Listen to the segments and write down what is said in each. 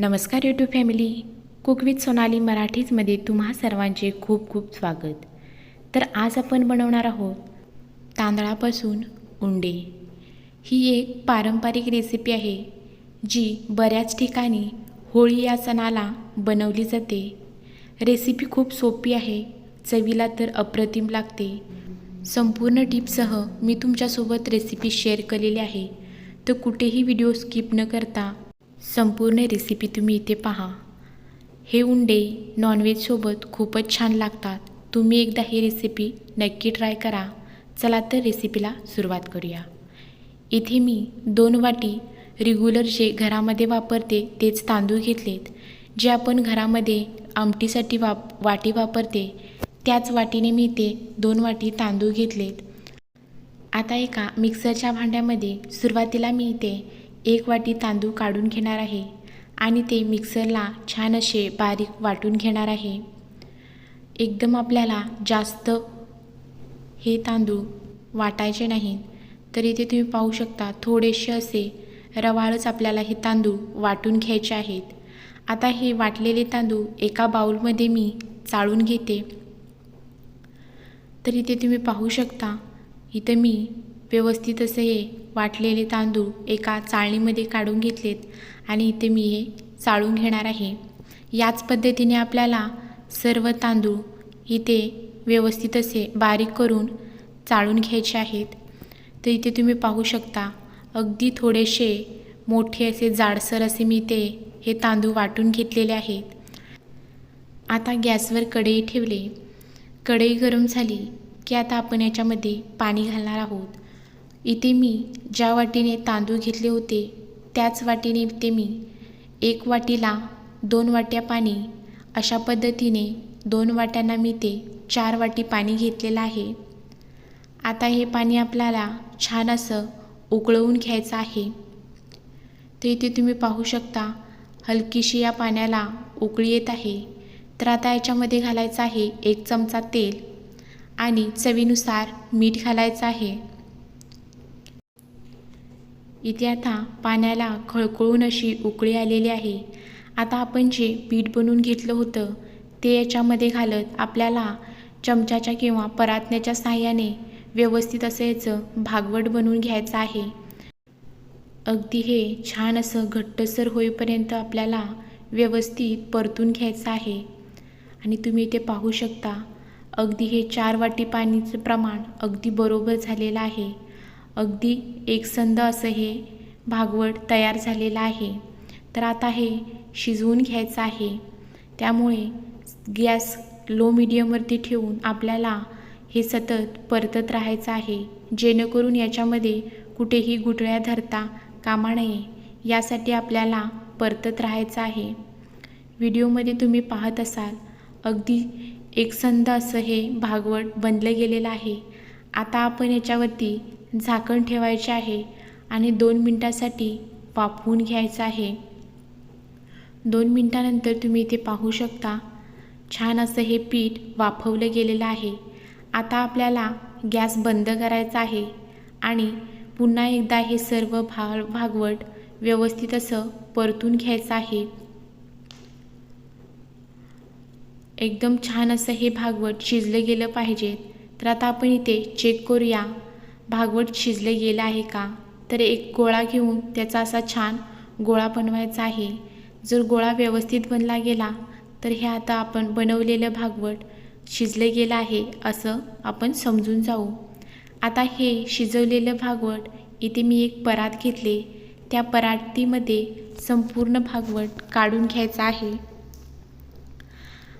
नमस्कार YouTube family cook with Sonali मराठीजमध्ये तुम्हा सर्वांचे खूप खूप स्वागत. तर आज आपण बनवणार आहोत तांदळापासून उंडे. ही एक पारंपरिक रेसिपी आहे जी बऱ्याच ठिकाणी होळी या सणाला बनवली जाते. रेसिपी खूप सोपी आहे चवीला तर अप्रतिम लागते. संपूर्ण टिपसह मी तुमच्यासोबत रेसिपी शेअर केलेली आहे. तर कुठेही व्हिडिओ स्किप न करता संपूर्ण रेसिपी तुम्ही इथे पहा. हे उंडे नॉनव्हेजसोबत खूपच छान लागतात. तुम्ही एकदा ही रेसिपी नक्की ट्राय करा. चला तर रेसिपीला सुरुवात करूया. इथे मी दोन वाटी रेग्युलर जे घरामध्ये वापरते तेच तांदूळ घेतलेत. जे आपण घरामध्ये आमटीसाठी वाप वाटी वापरते त्याच वाटीने मी इथे दोन वाटी तांदूळ घेतलेत. आता एका मिक्सरच्या भांड्यामध्ये सुरुवातीला मी इथे एक वाटी तांदूळ काढून घेणार आहे आणि ते मिक्सरला छान असे बारीक वाटून घेणार आहे. एकदम आपल्याला जास्त हे तांदूळ वाटायचे नाहीत तर इथे तुम्ही पाहू शकता थोडेसे असे रवाळच आपल्याला हे तांदूळ वाटून घ्यायचे आहेत. आता हे वाटलेले तांदूळ एका बाऊलमध्ये मी चाळून घेते. तर इथे तुम्ही पाहू शकता इथं मी व्यवस्थित असे हे वाटलेले तांदूळ एका चाळणीमध्ये काढून घेतलेत आणि इथे मी हे चाळून घेणार आहे. याच पद्धतीने आपल्याला सर्व तांदूळ इथे व्यवस्थित असे बारीक करून चाळून घ्यायचे आहेत. तर इथे तुम्ही पाहू शकता अगदी थोडेसे मोठे असे जाडसर असे मी ते हे तांदूळ वाटून घेतलेले आहेत. आता गॅसवर कढई ठेवले. कढई गरम झाली की आता आपण याच्यामध्ये पाणी घालणार आहोत. इथे मी ज्या वाटीने तांदूळ घेतले होते त्याच वाटीने इथे मी एक वाटीला दोन वाट्या पाणी. अशा पद्धतीने दोन वाट्यांना मी ते चार वाटी पाणी घेतलेलं आहे. आता हे पाणी आपल्याला छान असं उकळवून घ्यायचं आहे. तर इथे तुम्ही पाहू शकता हलकीशी या पाण्याला उकळी येत आहे. तर आता याच्यामध्ये घालायचं आहे एक चमचा तेल आणि चवीनुसार मीठ घालायचं आहे. इथे आता पाण्याला खळखळून अशी उकळी आलेली आहे. आता आपण जे पीठ बनवून घेतलं होतं ते याच्यामध्ये घालत आपल्याला चमच्याच्या किंवा परातण्याच्या सहाय्याने व्यवस्थित असं याचं भागवट बनवून घ्यायचं आहे. अगदी हे छान असं घट्टसर होईपर्यंत आपल्याला व्यवस्थित परतून घ्यायचं आहे. आणि तुम्ही इथे पाहू शकता अगदी हे चार वाटी पाणीचं प्रमाण अगदी बरोबर झालेलं आहे. अगदी एकसंध असं हे भागवट तयार झालेलं आहे. तर आता हे शिजवून घ्यायचं आहे. त्यामुळे गॅस लो मिडियमवरती ठेवून आपल्याला हे सतत परतत राहायचं आहे. जेणेकरून याच्यामध्ये कुठेही गुटळ्या धरता कामा नये. यासाठी आपल्याला परतत राहायचं आहे. व्हिडिओमध्ये तुम्ही पाहत असाल अगदी एकसंध असं हे भागवट बनलं गेलेलं आहे. आता आपण याच्यावरती झाकण ठेवायचे आहे आणि दोन मिनटासाठी वाफवून घ्यायचं आहे. दोन मिनटानंतर तुम्ही इथे पाहू शकता छान असं हे पीठ वाफवलं गेलेलं आहे. आता आपल्याला गॅस बंद करायचा आहे आणि पुन्हा एकदा हे सर्व भा भागवट व्यवस्थित असं परतून घ्यायचं आहे. एकदम छान असं हे भागवट शिजलं गेलं पाहिजे. तर आता आपण इथे चेक करूया. भागवट शिजले गेलं आहे का? तर एक गोळा घेऊन त्याचा असा छान गोळा बनवायचा आहे. जर गोळा व्यवस्थित बनला गेला तर हे आता आपण बनवलेलं भागवट शिजलं गेलं आहे असं आपण समजून जाऊ. आता हे शिजवलेलं भागवट इथे मी एक परात घेतले. त्या परातीमध्ये संपूर्ण भागवट काढून घ्यायचं आहे.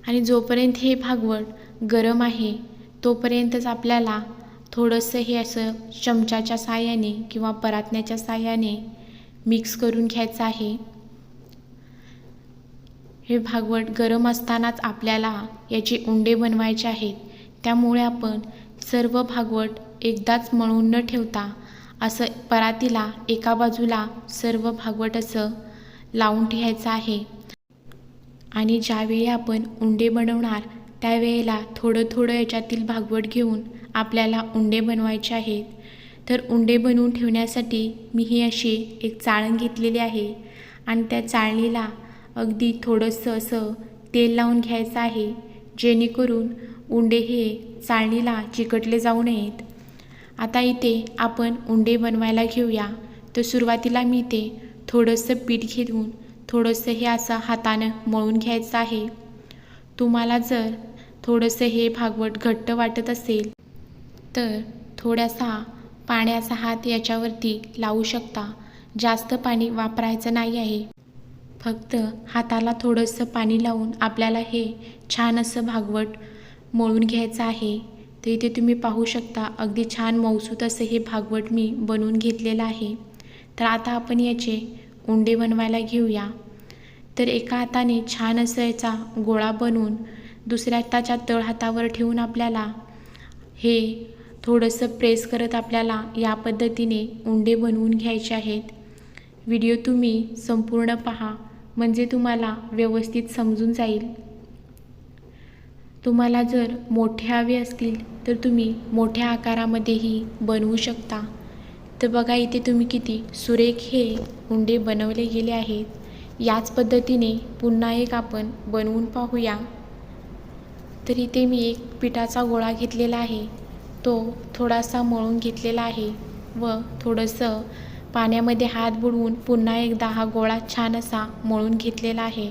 आणि जोपर्यंत हे भागवट गरम आहे तोपर्यंतच आपल्याला थोडंसं हे असं चमच्याच्या साहाय्याने किंवा परातण्याच्या साहाय्याने मिक्स करून घ्यायचं आहे. हे भागवट गरम असतानाच आपल्याला याचे उंडे बनवायचे आहेत. त्यामुळे आपण सर्व भागवट एकदाच मळून न ठेवता असं परातीला एका बाजूला सर्व भागवट असं लावून ठेवायचं आहे. आणि ज्यावेळी आपण उंडे बनवणार त्यावेळेला थोडं थोडं याच्यातील भागवट घेऊन आपल्याला उंडे बनवायचे आहेत. तर उंडे बनवून ठेवण्यासाठी मी ही अशी एक चाळण घेतलेली आहे. आणि त्या चाळणीला अगदी थोडंसं असं तेल लावून घ्यायचं आहे जेणेकरून उंडे हे चाळणीला चिकटले जाऊ नयेत. आता इथे आपण उंडे बनवायला घेऊया. तर सुरुवातीला मी ते थोडंसं पीठ घेऊन थोडंसं हे असं हातानं मळून घ्यायचं आहे. तुम्हाला जर थोडंसं हे भागवट घट्ट वाटत असेल तर थोडासा पाण्याचा हात याच्यावरती लावू शकता. जास्त पाणी वापरायचं नाही आहे. फक्त हाताला थोडंसं पाणी लावून आपल्याला हे छान असं भागवट मळून घ्यायचं आहे. तर इथे तुम्ही पाहू शकता अगदी छान मौसूत असं हे भागवट मी बनवून घेतलेलं आहे. तर आता आपण याचे उंडे बनवायला घेऊया. तर एका हाताने छान असं याचा गोळा बनवून दुसऱ्या हाताच्या तळ हातावर ठेवून आपल्याला हे थोडंसं प्रेस करत आपल्याला या पद्धतीने उंडे बनवून घ्यायचे आहेत. व्हिडिओ तुम्ही संपूर्ण पहा म्हणजे तुम्हाला व्यवस्थित समजून जाईल. तुम्हाला जर मोठे हवे असतील तर तुम्ही मोठ्या आकारामध्येही बनवू शकता. तर बघा इथे तुम्ही किती सुरेख हे उंडे बनवले गेले आहेत. याच पद्धतीने पुन्हा एक आपण बनवून पाहूया. तर इथे मी एक पिठाचा गोळा घेतलेला आहे. तो थोडासा मळून घेतलेला आहे व थोडंसं पाण्यामध्ये हात बुडवून पुन्हा एकदा हा गोळा छान असा मळून घेतलेला आहे.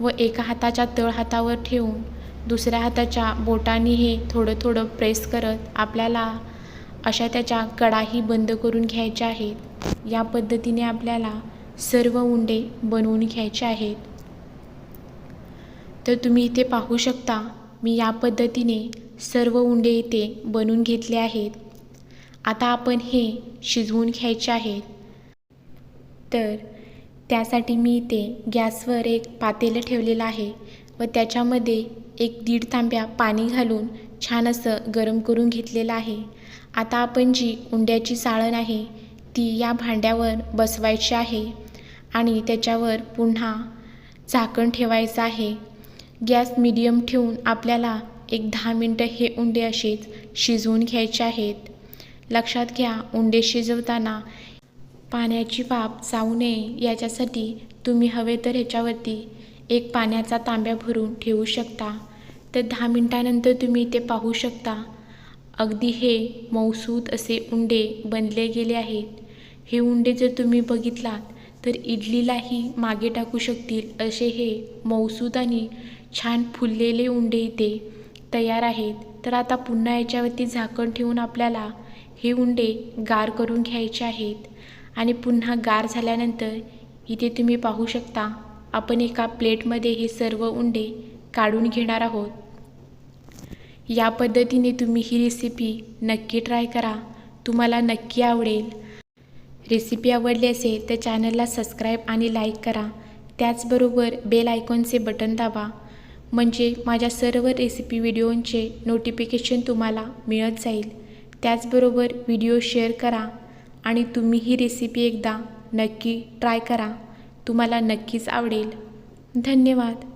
व एका हाताच्या तळ हातावर ठेवून दुसऱ्या हाताच्या बोटाने हे थोडं थोडं प्रेस करत आपल्याला अशा त्याच्या कडाही बंद करून घ्यायच्या आहेत. या पद्धतीने आपल्याला सर्व उंडे बनवून घ्यायचे आहेत. तर तुम्ही इथे पाहू शकता मी या पद्धतीने सर्व उंडे इथे बनवून घेतले आहेत. आता आपण हे शिजवून घ्यायचे आहेत. तर त्यासाठी मी इथे गॅसवर एक पातेलं ठेवलेलं आहे व त्याच्यामध्ये एक दीड तांब्या पाणी घालून छान असं गरम करून घेतलेलं आहे. आता आपण जी उंड्याची साळण आहे ती या भांड्यावर बसवायची आहे. आणि त्याच्यावर पुन्हा झाकण ठेवायचं आहे. गॅस मिडियम ठेवून आपल्याला एक दहा मिनटं हे उंडे असेच शिजवून घ्यायचे आहेत. लक्षात घ्या उंडे शिजवताना पाण्याची वाफ जाऊ नये याच्यासाठी तुम्ही हवे तर ह्याच्यावरती एक पाण्याचा तांब्या भरून ठेवू शकता. तर दहा मिनटानंतर तुम्ही ते पाहू शकता. अगदी हे मौसूद असे उंडे बनले गेले आहेत. हे उंडे जर तुम्ही बघितलात तर इडलीलाही मागे टाकू शकतील असे हे मौसूद आणि छान फुललेले उंडे इथे तयार आहेत. तर आता पुन्हा याच्यावरती झाकण ठेवून आपल्याला हे उंडे गार करून घ्यायचे आहेत. आणि पुन्हा गार झाल्यानंतर इथे तुम्ही पाहू शकता आपण एका प्लेटमध्ये हे सर्व उंडे काढून घेणार आहोत. या पद्धतीने तुम्ही ही रेसिपी नक्की ट्राय करा. तुम्हाला नक्की आवडेल. रेसिपी आवडली असेल तर चॅनलला सबस्क्राईब आणि लाईक करा. त्याचबरोबर बेल आयकॉनचे बटन दाबा. म्हणजे माझ्या सर्व रेसिपी व्हिडिओंचे नोटिफिकेशन तुम्हाला मिळत जाईल. त्याचबरोबर व्हिडिओ शेअर करा आणि तुम्ही ही रेसिपी एकदा नक्की ट्राय करा. तुम्हाला नक्कीच आवडेल. धन्यवाद.